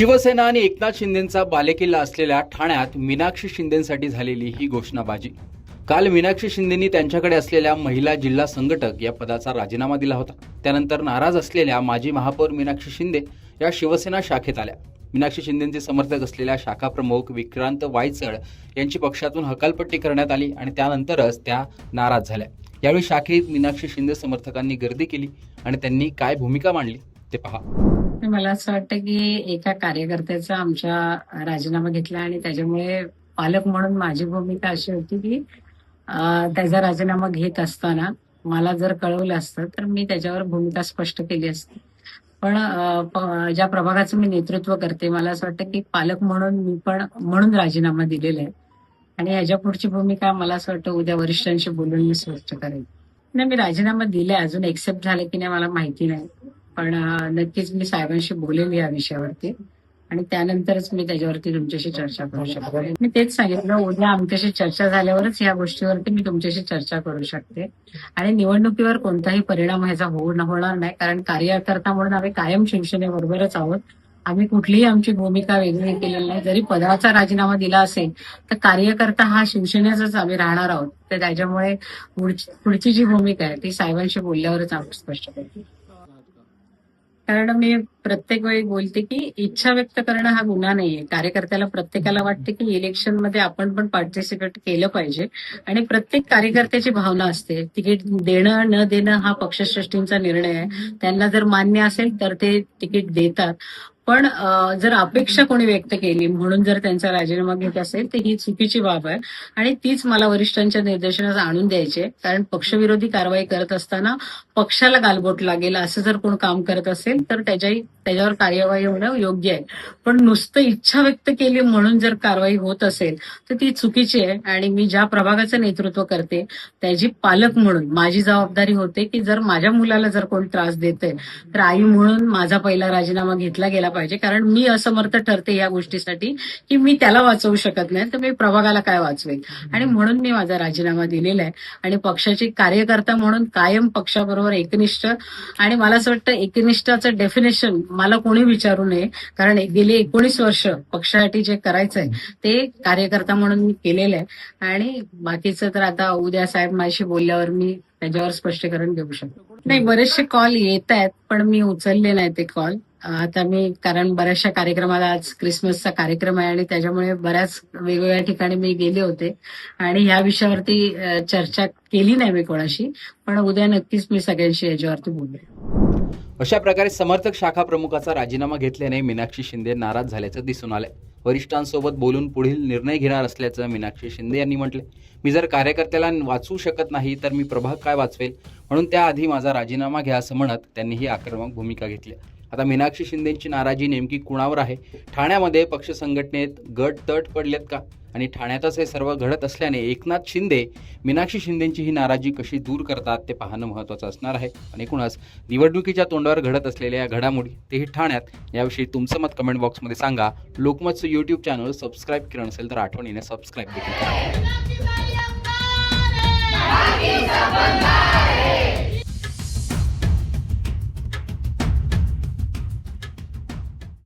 शिवसेना आणि एकनाथ शिंदेचा बालेकिल्ला असलेल्या ठाण्यात मीनाक्षी शिंदेसाठी झालेली ही घोषणाबाजी. काल मीनाक्षी शिंदेनी त्यांच्याकडे असलेल्या महिला जिल्हा संघटक या पदाचा राजीनामा दिला होता. त्यानंतर नाराज असलेल्या माजी महापौर मीनाक्षी शिंदे या शिवसेना शाखेत आल्या. मीनाक्षी शिंदेचे समर्थक असलेल्या शाखा प्रमुख विक्रांत वायचळ यांची पक्षातून हकालपट्टी करण्यात आली आणि त्यानंतरच त्या नाराज झाल्या. यावेळी शाखेत मीनाक्षी शिंदे समर्थकांनी गर्दी केली आणि त्यांनी काय भूमिका मांडली ते पहा. मला असं वाटतं की एका कार्यकर्त्याचा आमच्या राजीनामा घेतला आणि त्याच्यामुळे पालक म्हणून माझी भूमिका अशी होती की त्याचा राजीनामा घेत असताना मला जर कळवलं असतं तर मी त्याच्यावर भूमिका स्पष्ट केली असती. पण ज्या प्रभागाचं मी नेतृत्व करते मला असं वाटतं की पालक म्हणून मी पण म्हणून राजीनामा दिलेला आहे. आणि याच्या पुढची भूमिका मला असं वाटतं उद्या वरिष्ठांशी बोलून मी स्पष्ट करेन. नाही मी राजीनामा दिलाय अजून एक्सेप्ट झाले की नाही मला माहिती नाही. पण नक्कीच मी साहेबांशी बोलेल या विषयावरती. आणि त्यानंतरच मी त्याच्यावरती तुमच्याशी चर्चा करू शकते. मी तेच सांगितलं उद्या आमच्याशी चर्चा झाल्यावरच या गोष्टीवरती मी तुमच्याशी चर्चा करू शकते. आणि निवडणुकीवर कोणताही परिणाम ह्याचा होऊ होणार नाही कारण कार्यकर्ता म्हणून आम्ही कायम शिवसेनेबरोबरच आहोत. आम्ही कुठलीही आमची भूमिका वेगळी केलेली नाही. जरी पदाचा राजीनामा दिला असेल तर कार्यकर्ता हा शिवसेनेचाच आम्ही राहणार आहोत. तर त्याच्यामुळे पुढची जी भूमिका आहे ती साहेबांशी बोलल्यावरच आम्ही स्पष्ट करतो. कारण मी प्रत्येक वेळी बोलते की इच्छा व्यक्त करणं हा गुन्हा नाहीये. कार्यकर्त्याला प्रत्येकाला वाटते की इलेक्शनमध्ये आपण पण पार्टिसिपेट केलं पाहिजे. आणि प्रत्येक कार्यकर्त्याची भावना असते. तिकीट देणं न देणं हा पक्षश्रेष्ठींचा निर्णय आहे. त्यांना जर मान्य असेल तर ते तिकीट देतात. पण जर अपेक्षा कोणी व्यक्त केली म्हणून जर त्यांचा राजीनामा घेत असेल तर ही चुकीची बाब आहे. आणि तीच मला वरिष्ठांच्या निर्देशनास आणून द्यायची कारण पक्षविरोधी कारवाई करत असताना पक्षाला गालबोट लागेल असं जर कोण काम करत असेल तर त्याच्याही त्याच्यावर कार्यवाही होणं योग्य आहे. पण नुसतं इच्छा व्यक्त केली म्हणून जर कारवाई होत असेल तर ती चुकीची आहे. आणि मी ज्या प्रभागाचं नेतृत्व करते त्याची पालक म्हणून माझी जबाबदारी होते की जर माझ्या मुलाला जर कोण त्रास देते तर आई म्हणून माझा पहिला राजीनामा घेतला गेला पाहिजे. कारण मी असमर्थ ठरते या गोष्टीसाठी की मी त्याला वाचवू शकत नाही तर मी प्रभागाला काय वाचवेल आणि म्हणून मी माझा राजीनामा दिलेला आहे. आणि पक्षाची कार्यकर्ता म्हणून कायम पक्षाबरोबर एकनिष्ठ आणि मला असं वाटतं एकनिष्ठाचं डेफिनेशन मला कोणी विचारू नये. कारण गेली एकोणीस वर्ष पक्षासाठी जे करायचंय ते कार्यकर्ता म्हणून मी केलेलं आहे. आणि बाकीचं तर आता उद्या साहेब माझ्याशी बोलल्यावर मी त्याच्यावर स्पष्टीकरण देऊ शकतो. नाही बरेचसे कॉल येत आहेत पण मी उचलले नाही ते कॉल आता मी कारण बऱ्याचशा कार्यक्रमाला आज क्रिसमसचा कार्यक्रम आहे आणि त्याच्यामुळे बऱ्याच वेगवेगळ्या ठिकाणी मी गेले होते. आणि ह्या विषयावरती चर्चा केली नाही मी कोणाशी पण उद्या नक्कीच मी सगळ्यांशी याच्यावरती बोलले. अशा प्रकारे समर्थक शाखा प्रमुखाचा राजीनामा घेतल्याने मीनाक्षी शिंदे नाराज झाल्याचं दिसून आलंय. वरिष्ठांसोबत बोलून पुढील निर्णय घेणार असल्याचं मीनाक्षी शिंदे यांनी म्हटले मी जर कार्यकर्त्याला वाचू शकत नाही तर मी प्रभाग काय वाचवेल? म्हणून त्याआधी माझा राजीनामा घ्या असं म्हणत त्यांनी ही आक्रमक भूमिका घेतली. आता मीनाक्षी शिंदेची नाराजी नेमकी कुणावर आहे? ठाण्यामध्ये पक्ष संघटनेत गट तट पडलेत का? आणि ठाण्यातच हे सर्व घडत असल्याने एकनाथ शिंदे मीनाक्षी शिंदेची ही नाराजी कशी दूर करतात ते पाहणं महत्त्वाचं असणार आहे. आणि एकूणच निवडणुकीच्या तोंडावर घडत असलेल्या या घडामोडी तेही ठाण्यात. याविषयी तुमचं मत कमेंट बॉक्समध्ये सांगा. लोकमतचं यूट्यूब चॅनल सबस्क्राईब केलं नसेल तर आठवणीने सबस्क्राईब देखील करा.